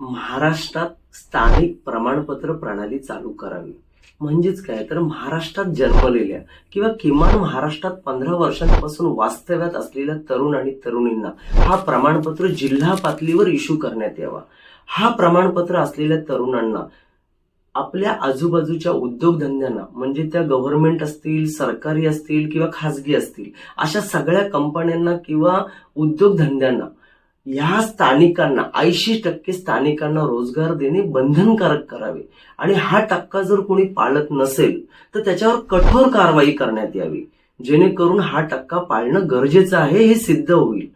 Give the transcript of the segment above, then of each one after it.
महाराष्ट्रात स्थानिक प्रमाणपत्र प्रणाली चालू करावी. म्हणजेच काय? तर महाराष्ट्रात जन्मलेल्या किंवा किमान महाराष्ट्रात पंधरा वर्षांपासून वास्तव्यात असलेल्या तरुण आणि तरुणींना हा प्रमाणपत्र जिल्हा पातळीवर इश्यू करण्यात यावा. हा प्रमाणपत्र असलेल्या तरुणांना आपल्या आजूबाजूच्या उद्योगधंद्यांना म्हणजे त्या गव्हर्नमेंट असतील सरकारी असतील किंवा खाजगी असतील अशा सगळ्या कंपन्यांना किंवा उद्योगधंद्यांना या स्थानिकांना ऐंशी टक्के स्थानिकांना रोजगार देणे बंधनकारक करावे. आणि हा टक्का जर कोणी पाळत नसेल तर त्याच्यावर कठोर कारवाई करण्यात यावी. जेणेकरून हा टक्का पाळणं गरजेचं आहे हे सिद्ध होईल.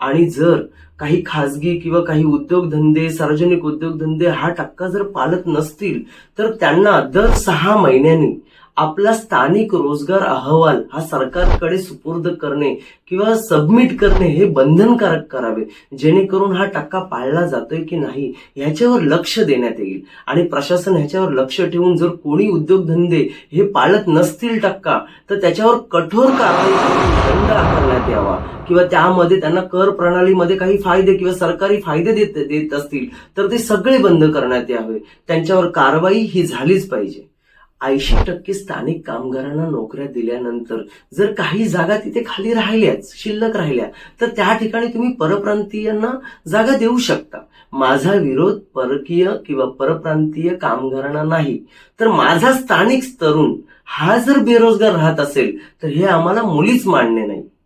आणि जर काही खाजगी किंवा काही उद्योगधंदे सार्वजनिक उद्योगधंदे हा टक्का जर पाळत नसतील तर त्यांना दर सहा महिन्यांनी आपला स्थानिक रोजगार अहवाल हा सरकारकडे सुपूर्द करणे किंवा सबमिट करणे हे बंधनकारक करावे जेणेकरून हा टक्का पाळला जातोय की नाही ह्याच्यावर लक्ष देण्यात येईल. आणि प्रशासन ह्याच्यावर लक्ष ठेवून जर कोणी उद्योगधंदे हे पाळत नसतील टक्का तर त्याच्यावर कठोर कारवाई दंड आकारण्यात यावा. किंवा त्यामध्ये त्यांना कर प्रणालीमध्ये काही फायदे किंवा सरकारी फायदे देत देत असतील तर ते सगळे बंद करण्यात यावे. त्यांच्यावर कारवाई ही झालीच पाहिजे. ऐंशी टक्के स्थानिक कामगारांना नोकऱ्या दिल्यानंतर जर काही जागा तिथे खाली राहिल्याच शिल्लक राहिल्या तर त्या ठिकाणी तुम्ही परप्रांतीयांना जागा देऊ शकता. माझा विरोध परकीय किंवा परप्रांतीय कामगारांना नाही. तर माझा स्थानिक तरुण हा जर बेरोजगार राहत असेल तर हे आम्हाला मुलीच मान्य नाही.